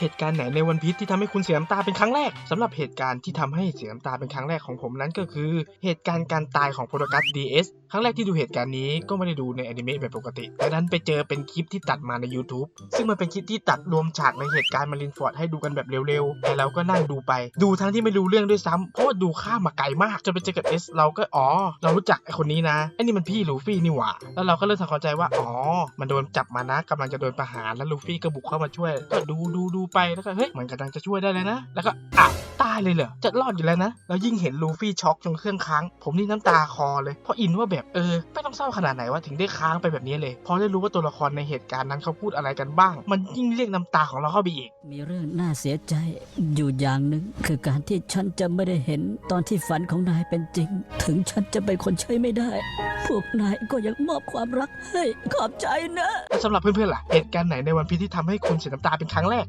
เหตุการณ์ไหนในวันพีชที่ทำให้คุณเสียน้ำตาเป็นครั้งแรกสำหรับเหตุการณ์ที่ทำให้เสียน้ำตาเป็นครั้งแรกของผมนั้นก็คือ เหตุการณ์การตายของโปรโตกัส DS ครั้งแรกที่ดูเหตุการณ์นี้ก็ไม่ได้ดูในอนิเมะแบบปกติ แต่นั้นไปเจอเป็นคลิปที่ตัดมาใน YouTube ซึ่งมันเป็นคลิปที่ตัดรวมฉากในเหตุการณ์มารินฟอร์ดให้ดูกันแบบเร็วๆ แต่เราก็นั่งดูไป ดูทั้งที่ไม่รู้เรื่องด้วยซ้ำเพราะว่าดูข้ามมาไกลมากจนไปเจอกับเอสเราก็อ๋อ เรารู้จักไอคนนี้นะไอนี่มันพี่ลูฟี่นี่หว่า แล้วเราก็เริ่มทำความใจว่าอ๋อ มันโดนจับมานะกำลังจะโดนประหารแล้วลูฟี่ก็บุกเข้ามาช่วย ก็ดูดูดูไปแล้วก็เฮ้ยมันกำลังจะช่วยได้เลยนะ แล้วก็อ้าวตายเลยเหรอจะรอดอยู่แล้วนะแล้วยิ่งเห็นลูฟี่ช็อกจนเครื่องค้าง ผมนี่น้ำตาคลอเลยเพราะอินว่าแบบเออไม่ต้องเศร้าขนาดไหนว่าถึงได้ค้างไปแบบนี้เลยพอได้รู้ว่าตัวละครในเหตุการณ์นั้นเขาพูดอะไรกันบ้าง มันยิ่งเรียกน้ำตาของเราเข้าไปอีก มีเรื่องน่าเสียใจอยู่อย่างหนึ่งคือการที่ฉันจะไม่ได้เห็นตอนที่ฝันของนายเป็นจริง ถึงฉันจะเป็นคนใช้ไม่ได้ พวกนายก็ยังมอบความรักให้ขอบใจนะแล้วสำหรับเพื่อนๆล่ะเหตุการณ์ไหนในวันพีชที่ทำให้คุณเสียน้ำตาเป็นครั้งแรก